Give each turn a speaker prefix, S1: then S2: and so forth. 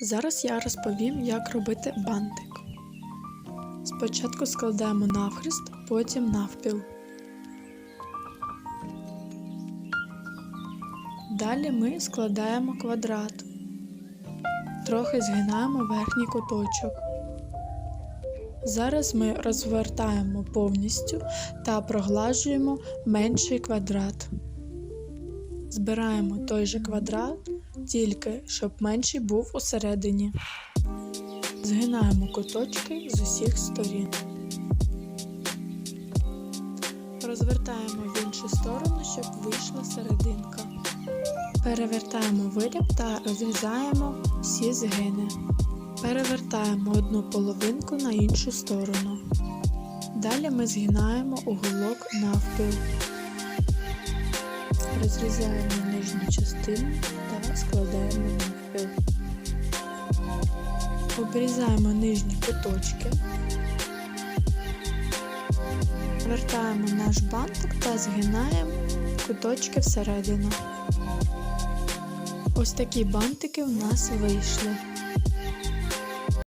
S1: Зараз я розповім, як робити бантик. Спочатку складаємо навхрест, потім навпіл. Далі ми складаємо квадрат. Трохи згинаємо верхній куточок. Зараз ми розвертаємо повністю та проглажуємо менший квадрат. Збираємо той же квадрат, тільки щоб менший був усередині. Згинаємо куточки з усіх сторін. Розвертаємо в іншу сторону, щоб вийшла серединка. Перевертаємо виріб та розрізаємо всі згини. Перевертаємо одну половинку на іншу сторону. Далі ми згинаємо уголок навпіл. Розрізаємо нижню частину та складаємо. Обрізаємо нижні куточки. Вертаємо наш бантик та згинаємо куточки всередину. Ось такі бантики в нас вийшли.